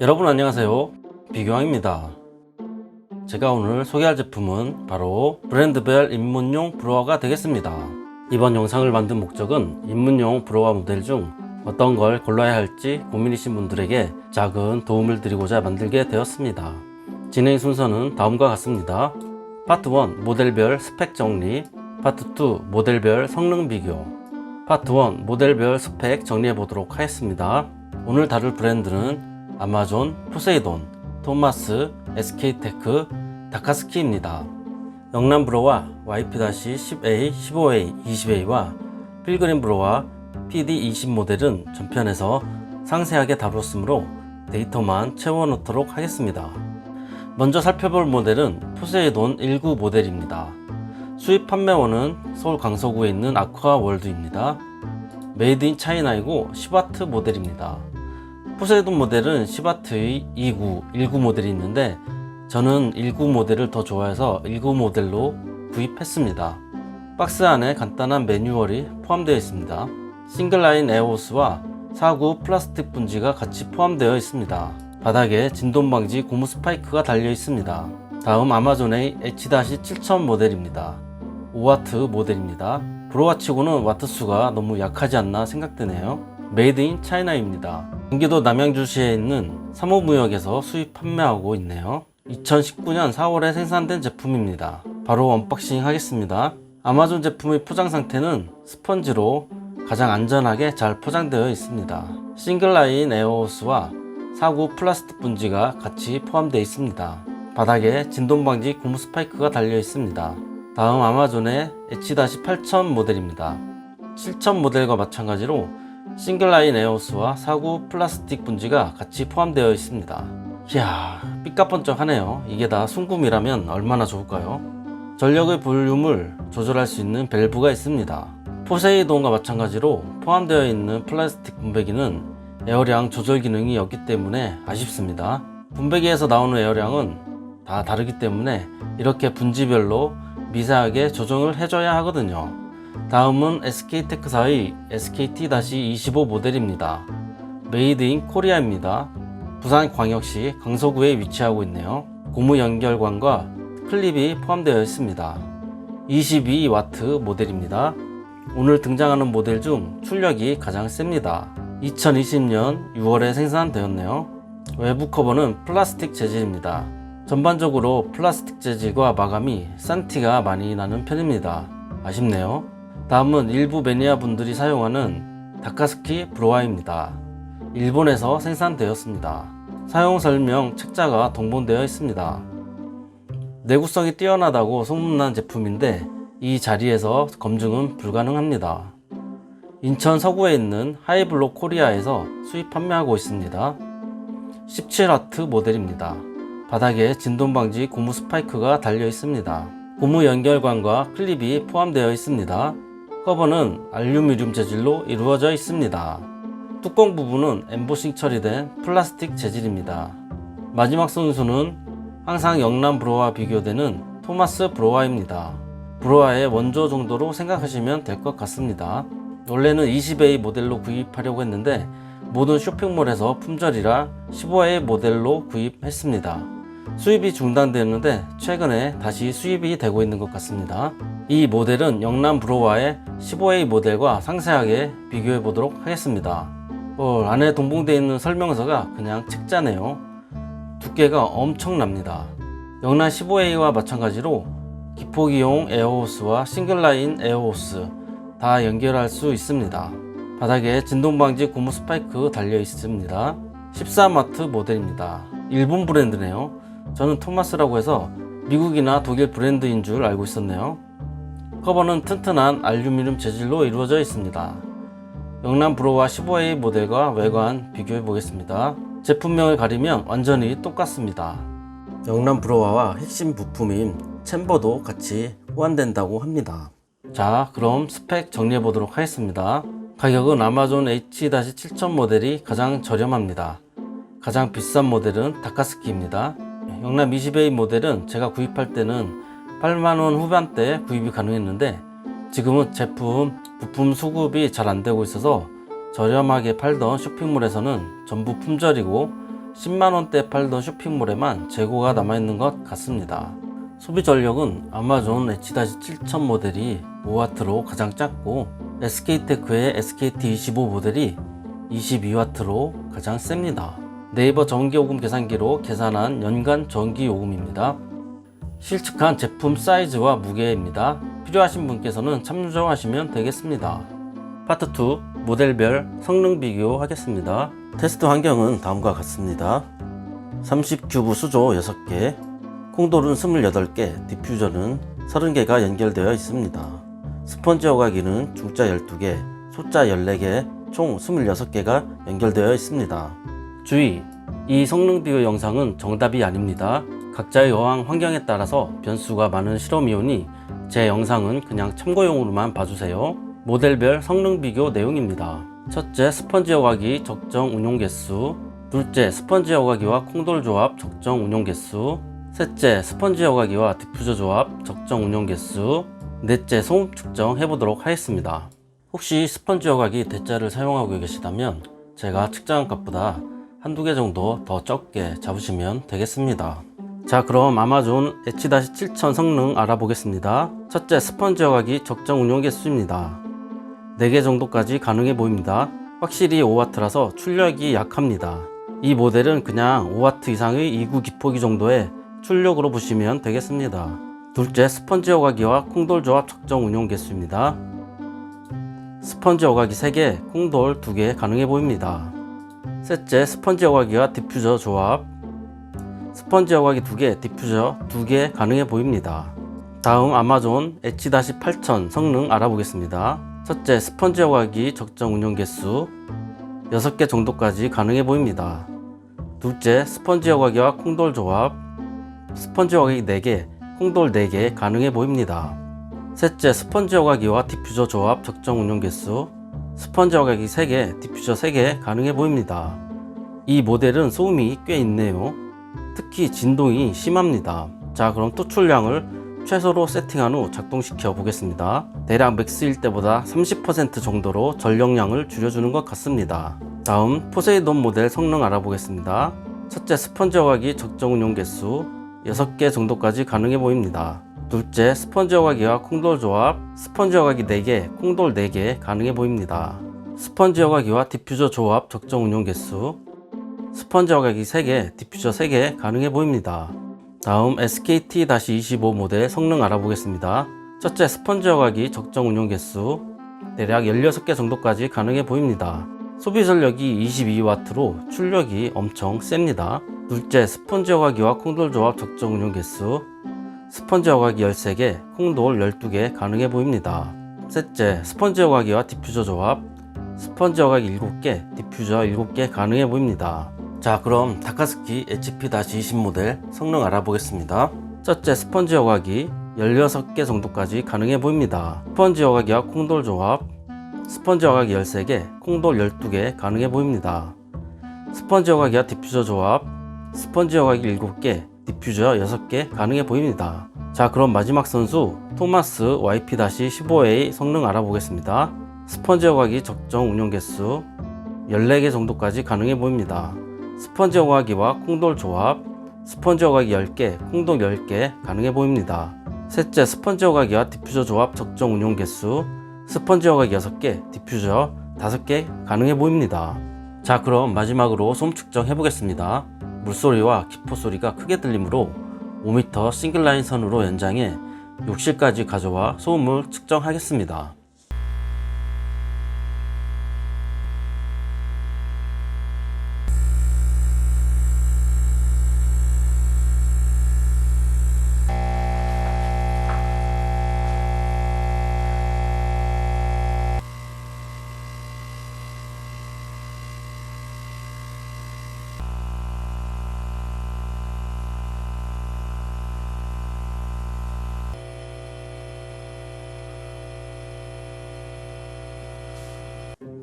여러분 안녕하세요. 비교왕입니다 제가 오늘 소개할 제품은 바로 브랜드별 입문용 브로어가 되겠습니다. 이번 영상을 만든 목적은 입문용 브로어 모델 중 어떤 걸 골라야 할지 고민이신 분들에게 작은 도움을 드리고자 만들게 되었습니다. 진행 순서는 다음과 같습니다. 파트 1 모델별 스펙 정리. 파트 2 모델별 성능 비교. 파트 1 모델별 스펙 정리해 보도록 하겠습니다. 오늘 다룰 브랜드는 아마존, 포세이돈, 토마스, SK테크, 다카스키입니다. 영남 브로와 YP-10A, 15A, 20A와 필그림 브로와 PD20 모델은 전편에서 상세하게 다뤘으므로 데이터만 채워놓도록 하겠습니다. 먼저 살펴볼 모델은 포세이돈 19 모델입니다. 수입 판매원은 서울 강서구에 있는 아쿠아 월드입니다. 메이드 인 차이나이고 10W 모델입니다. 포세이돈 모델은 시바트의 29, 19 모델이 있는데 저는 19 모델을 더 좋아해서 19 모델로 구입했습니다. 박스 안에 간단한 매뉴얼이 포함되어 있습니다. 싱글라인 에어호스와 사구 플라스틱 분지가 같이 포함되어 있습니다. 바닥에 진동 방지 고무 스파이크가 달려 있습니다. 다음 아마존의 H-7000 모델입니다. 5W 모델입니다. 브로와치고는 와트 수가 너무 약하지 않나 생각되네요. 메이드 인 차이나입니다. 경기도 남양주시에 있는 사모무역에서 수입 판매하고 있네요. 2019년 4월에 생산된 제품입니다. 바로 언박싱 하겠습니다. 아마존 제품의 포장 상태는 스펀지로 가장 안전하게 잘 포장되어 있습니다. 싱글라인 에어호스와 사구 플라스틱 분지가 같이 포함되어 있습니다. 바닥에 진동 방지 고무 스파이크가 달려 있습니다. 다음 아마존의 H-8000 모델입니다. 7000 모델과 마찬가지로 싱글라인 에어호스와 사구 플라스틱 분지가 같이 포함되어 있습니다. 이야, 삐까뻔쩍하네요. 이게 다 순금이라면 얼마나 좋을까요? 전력의 볼륨을 조절할 수 있는 밸브가 있습니다. 포세이돈과 마찬가지로 포함되어 있는 플라스틱 분배기는 에어량 조절 기능이 없기 때문에 아쉽습니다. 분배기에서 나오는 에어량은 다 다르기 때문에 이렇게 분지별로 미세하게 조정을 해줘야 하거든요. 다음은 SK테크사의 SKT-25 모델입니다. 메이드 인 코리아입니다. 부산광역시 강서구에 위치하고 있네요. 고무 연결관과 클립이 포함되어 있습니다. 22W 모델입니다. 오늘 등장하는 모델 중 출력이 가장 셉니다. 2020년 6월에 생산되었네요. 외부 커버는 플라스틱 재질입니다. 전반적으로 플라스틱 재질과 마감이 싼 티가 많이 나는 편입니다. 아쉽네요. 다음은 일부 매니아 분들이 사용하는 다카스키 브로아입니다. 일본에서 생산되었습니다. 사용 설명 책자가 동봉되어 있습니다. 내구성이 뛰어나다고 소문난 제품인데 이 자리에서 검증은 불가능합니다. 인천 서구에 있는 하이블록 코리아에서 수입 판매하고 있습니다. 17W 모델입니다. 바닥에 진동 방지 고무 스파이크가 달려 있습니다. 고무 연결관과 클립이 포함되어 있습니다. 커버는 알루미늄 재질로 이루어져 있습니다. 뚜껑 부분은 엠보싱 처리된 플라스틱 재질입니다. 마지막 선수는 항상 영남 브로와 비교되는 토마스 브로와입니다. 브로와의 원조 정도로 생각하시면 될 것 같습니다. 원래는 20A 모델로 구입하려고 했는데 모든 쇼핑몰에서 품절이라 15A 모델로 구입했습니다. 수입이 중단되었는데 최근에 다시 수입이 되고 있는 것 같습니다. 이 모델은 영남 브로와의 15A 모델과 상세하게 비교해 보도록 하겠습니다. 어, 안에 동봉되어 있는 설명서가 그냥 책자네요. 두께가 엄청납니다. 영남 15A와 마찬가지로 기포기용 에어호스와 싱글라인 에어호스 다 연결할 수 있습니다. 바닥에 진동방지 고무 스파이크 달려 있습니다. 14마트 모델입니다. 일본 브랜드네요. 저는 토마스라고 해서 미국이나 독일 브랜드인 줄 알고 있었네요. 커버는 튼튼한 알루미늄 재질로 이루어져 있습니다. 영남 브로와 15A 모델과 외관 비교해 보겠습니다. 제품명을 가리면 완전히 똑같습니다. 영남 브로와와 핵심 부품인 챔버도 같이 호환된다고 합니다. 자, 그럼 스펙 정리해 보도록 하겠습니다. 가격은 아마존 H-7000 모델이 가장 저렴합니다. 가장 비싼 모델은 다카스키입니다. 영남 20A 모델은 제가 구입할 때는 8만원 후반대 구입이 가능했는데 지금은 제품 부품 수급이 잘 안 되고 있어서 저렴하게 팔던 쇼핑몰에서는 전부 품절이고 10만원대 팔던 쇼핑몰에만 재고가 남아있는 것 같습니다. 소비 전력은 아마존 H-7000 모델이 5W로 가장 작고 SK테크의 SKT25 모델이 22W로 가장 셉니다. 네이버 전기요금 계산기로 계산한 연간 전기요금입니다. 실측한 제품 사이즈와 무게입니다. 필요하신 분께서는 참조하시면 되겠습니다. 파트 2 모델별 성능 비교 하겠습니다. 테스트 환경은 다음과 같습니다. 30큐브 수조 6개, 콩돌은 28개, 디퓨저는 30개가 연결되어 있습니다. 스펀지 허가기는 중자 12개, 소자 14개, 총 26개가 연결되어 있습니다. 주의! 이 성능 비교 영상은 정답이 아닙니다. 각자의 어항 환경에 따라서 변수가 많은 실험이오니 제 영상은 그냥 참고용으로만 봐주세요. 모델별 성능 비교 내용입니다. 첫째, 스펀지 여과기 적정 운용 개수. 둘째, 스펀지 여과기와 콩돌 조합 적정 운용 개수. 셋째, 스펀지 여과기와 디퓨저 조합 적정 운용 개수. 넷째, 소음 측정 해보도록 하겠습니다. 혹시 스펀지 여과기 대자를 사용하고 계시다면 제가 측정한 값보다 한두 개 정도 더 적게 잡으시면 되겠습니다. 자 그럼 아마존 H-7000 성능 알아보겠습니다. 첫째 스펀지 여과기 적정 운용 개수입니다. 4개 정도까지 가능해 보입니다. 확실히 5W라서 출력이 약합니다. 이 모델은 그냥 5W 이상의 2구 기포기 정도의 출력으로 보시면 되겠습니다. 둘째 스펀지 여과기와 콩돌 조합 적정 운용 개수입니다. 스펀지 여과기 3개, 콩돌 2개 가능해 보입니다. 셋째 스펀지 여과기와 디퓨저 조합 스펀지 여과기 2개, 디퓨저 2개 가능해 보입니다. 다음 아마존 H-8000 성능 알아보겠습니다. 첫째, 스펀지 여과기 적정 운용 개수 6개 정도까지 가능해 보입니다. 둘째, 스펀지 여과기와 콩돌 조합 스펀지 여과기 4개, 콩돌 4개 가능해 보입니다. 셋째, 스펀지 여과기와 디퓨저 조합 적정 운용 개수 스펀지 여과기 3개, 디퓨저 3개 가능해 보입니다. 이 모델은 소음이 꽤 있네요. 특히 진동이 심합니다. 자, 그럼 토출량을 최소로 세팅한 후 작동시켜 보겠습니다. 대략 맥스일 때보다 30% 정도로 전력량을 줄여주는 것 같습니다. 다음 포세이돈 모델 성능 알아보겠습니다. 첫째 스펀지 여과기 적정 운용 개수 6개 정도까지 가능해 보입니다. 둘째 스펀지 여과기와 콩돌 조합 스펀지 여과기 4개, 콩돌 4개 가능해 보입니다. 스펀지 여과기와 디퓨저 조합 적정 운용 개수 스펀지 여과기 3개, 디퓨저 3개 가능해 보입니다. 다음 SKT-25 모델 성능 알아보겠습니다. 첫째 스펀지 여과기 적정 운용 개수 대략 16개 정도까지 가능해 보입니다. 소비 전력이 22W로 출력이 엄청 셉니다. 둘째 스펀지 여과기와 콩돌 조합 적정 운용 개수 스펀지 여과기 13개, 콩돌 12개 가능해 보입니다. 셋째 스펀지 여과기와 디퓨저 조합 스펀지 여과기 7개, 디퓨저 7개 가능해 보입니다. 자 그럼 다카스키 HP-20 모델 성능 알아보겠습니다. 첫째 스펀지 여과기 16개 정도까지 가능해 보입니다. 스펀지 여과기와 콩돌 조합 스펀지 여과기 13개, 콩돌 12개 가능해 보입니다. 스펀지 여과기와 디퓨저 조합 스펀지 여과기 7개, 디퓨저 6개 가능해 보입니다. 자 그럼 마지막 선수 토마스 YP-15A 성능 알아보겠습니다. 스펀지 여과기 적정 운용 개수 14개 정도까지 가능해 보입니다. 스펀지 여과기와 콩돌 조합 스펀지 여과기 10개, 콩돌 10개 가능해 보입니다. 셋째 스펀지 여과기와 디퓨저 조합 적정 운용 개수 스펀지 여과기 6개, 디퓨저 5개 가능해 보입니다. 자 그럼 마지막으로 소음 측정 해보겠습니다. 물소리와 기포 소리가 크게 들리므로 5m 싱글라인 선으로 연장해 욕실까지 가져와 소음을 측정하겠습니다.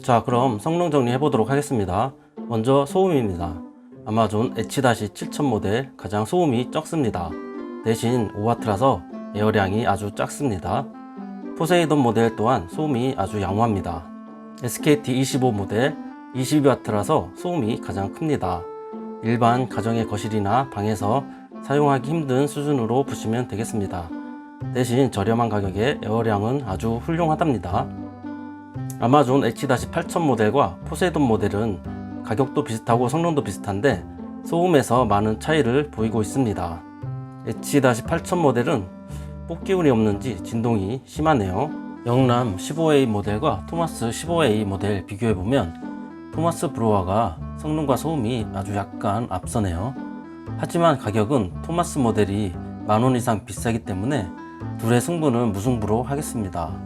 자 그럼 성능 정리해 보도록 하겠습니다. 먼저 소음입니다. 아마존 H-7000 모델 가장 소음이 적습니다. 대신 5W라서 에어량이 아주 작습니다. 포세이돈 모델 또한 소음이 아주 양호합니다. SKT25 모델 22W라서 소음이 가장 큽니다. 일반 가정의 거실이나 방에서 사용하기 힘든 수준으로 보시면 되겠습니다. 대신 저렴한 가격에 에어량은 아주 훌륭하답니다. 아마존 H-8000 모델과 포세이돈 모델은 가격도 비슷하고 성능도 비슷한데 소음에서 많은 차이를 보이고 있습니다. H-8000 모델은 뽑기운이 없는지 진동이 심하네요. 영남 15A 모델과 토마스 15A 모델 비교해보면 토마스 브로와가 성능과 소음이 아주 약간 앞서네요. 하지만 가격은 토마스 모델이 만원 이상 비싸기 때문에 둘의 승부는 무승부로 하겠습니다.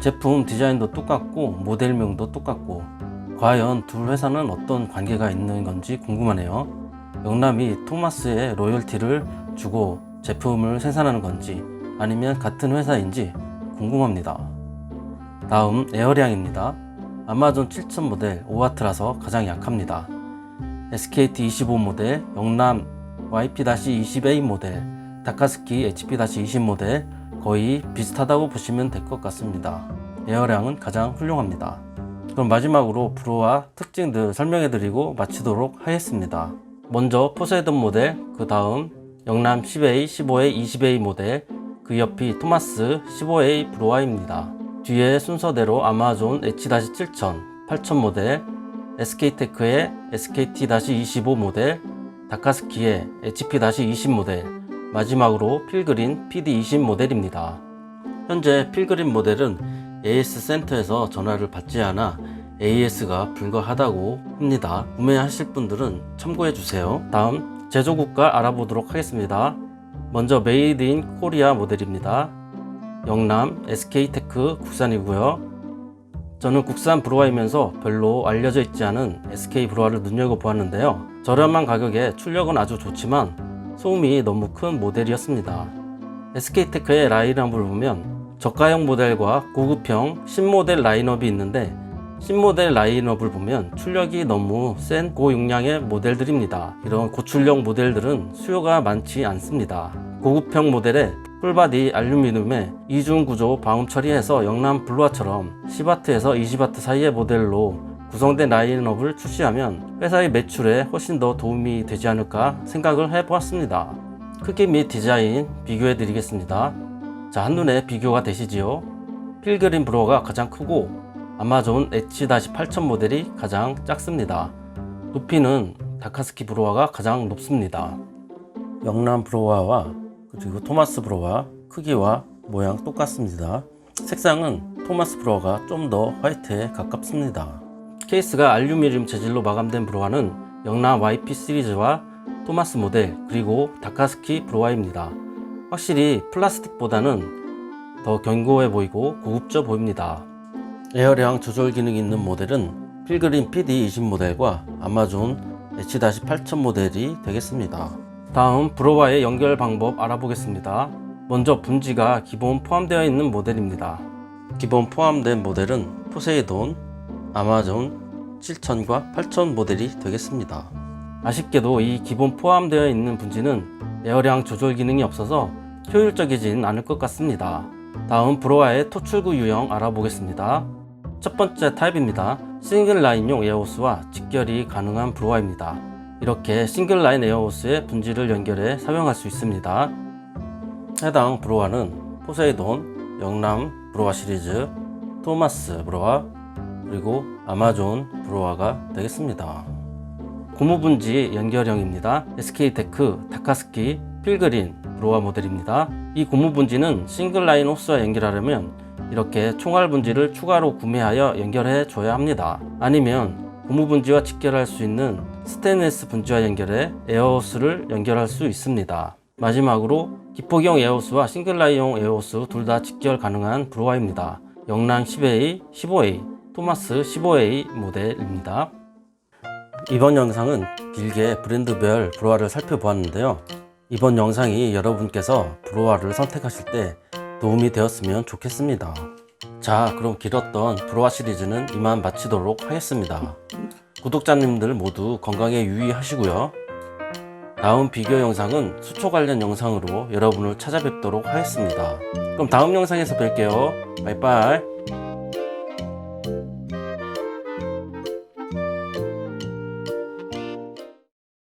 제품 디자인도 똑같고 모델명도 똑같고 과연 둘 회사는 어떤 관계가 있는 건지 궁금하네요. 영남이 토마스에 로열티를 주고 제품을 생산하는 건지 아니면 같은 회사인지 궁금합니다. 다음 에어량입니다. 아마존 7000 모델 5W라서 가장 약합니다. SKT25 모델, 영남 YP-20A 모델, 다카스키 HP-20 모델 거의 비슷하다고 보시면 될 것 같습니다. 에어량은 가장 훌륭합니다. 그럼 마지막으로 브로와 특징들 설명해드리고 마치도록 하겠습니다. 먼저 포세이돈 모델, 그 다음 영남 10A, 15A, 20A 모델, 그 옆이 토마스 15A 브로아입니다. 뒤에 순서대로 아마존 H-7000, 8000 모델, SK테크의 SKT-25 모델, 다카스키의 HP-20 모델, 마지막으로 필그린 PD20 모델입니다. 현재 필그린 모델은 AS 센터에서 전화를 받지 않아 AS가 불가하다고 합니다. 구매하실 분들은 참고해 주세요. 다음 제조국가 알아보도록 하겠습니다. 먼저 메이드 인 코리아 모델입니다. 영남 SK테크 국산이고요. 저는 국산 브로아이면서 별로 알려져 있지 않은 SK 브로아를 눈여겨보았는데요. 저렴한 가격에 출력은 아주 좋지만 소음이 너무 큰 모델이었습니다. SK테크의 라인업을 보면 저가형 모델과 고급형 신모델 라인업이 있는데 신모델 라인업을 보면 출력이 너무 센 고용량의 모델들입니다. 이런 고출력 모델들은 수요가 많지 않습니다. 고급형 모델에 풀바디 알루미늄에 이중 구조 방음 처리해서 영남 블루아처럼 10W에서 20W 사이의 모델로 구성된 라인업을 출시하면 회사의 매출에 훨씬 더 도움이 되지 않을까 생각을 해보았습니다. 크기 및 디자인 비교해 드리겠습니다. 자, 한눈에 비교가 되시지요? 필그린 브로가 가장 크고 아마존 H-8000 모델이 가장 작습니다. 높이는 다카스키 브로와가 가장 높습니다. 영남 브로와와 그리고 토마스 브로와 크기와 모양 똑같습니다. 색상은 토마스 브로와가 좀 더 화이트에 가깝습니다. 케이스가 알루미늄 재질로 마감된 브로와는 영남 YP 시리즈와 토마스 모델 그리고 다카스키 브로와입니다. 확실히 플라스틱보다는 더 견고해 보이고 고급져 보입니다. 에어량 조절 기능이 있는 모델은 필그린 PD20 모델과 아마존 H-8000 모델이 되겠습니다. 다음 브로와의 연결 방법 알아보겠습니다. 먼저 분지가 기본 포함되어 있는 모델입니다. 기본 포함된 모델은 포세이돈, 아마존 7000과 8000 모델이 되겠습니다. 아쉽게도 이 기본 포함되어 있는 분지는 에어량 조절 기능이 없어서 효율적이진 않을 것 같습니다. 다음 브로와의 토출구 유형 알아보겠습니다. 첫 번째 타입입니다. 싱글 라인용 에어호스와 직결이 가능한 브로와입니다. 이렇게 싱글 라인 에어호스에 분지를 연결해 사용할 수 있습니다. 해당 브로와는 포세이돈, 영남 브로와 시리즈, 토마스 브로와, 그리고 아마존 브로와가 되겠습니다. 고무 분지 연결형입니다. SK테크, 다카스키, 필그린 브로와 모델입니다. 이 고무 분지는 싱글 라인 호스와 연결하려면 이렇게 총알 분지를 추가로 구매하여 연결해 줘야 합니다. 아니면 고무 분지와 직결할 수 있는 스테인리스 분지와 연결해 에어호스를 연결할 수 있습니다. 마지막으로 기폭형 에어호스와 싱글 라인용 에어호스 둘 다 직결 가능한 브로와입니다. 영랑 10A, 15A, 토마스 15A 모델입니다. 이번 영상은 길게 브랜드별 브로아를 살펴보았는데요. 이번 영상이 여러분께서 브로아를 선택하실 때 도움이 되었으면 좋겠습니다. 자, 그럼 길었던 브로아 시리즈는 이만 마치도록 하겠습니다. 구독자님들 모두 건강에 유의하시고요. 다음 비교 영상은 수초 관련 영상으로 여러분을 찾아뵙도록 하겠습니다. 그럼 다음 영상에서 뵐게요. 바이바이.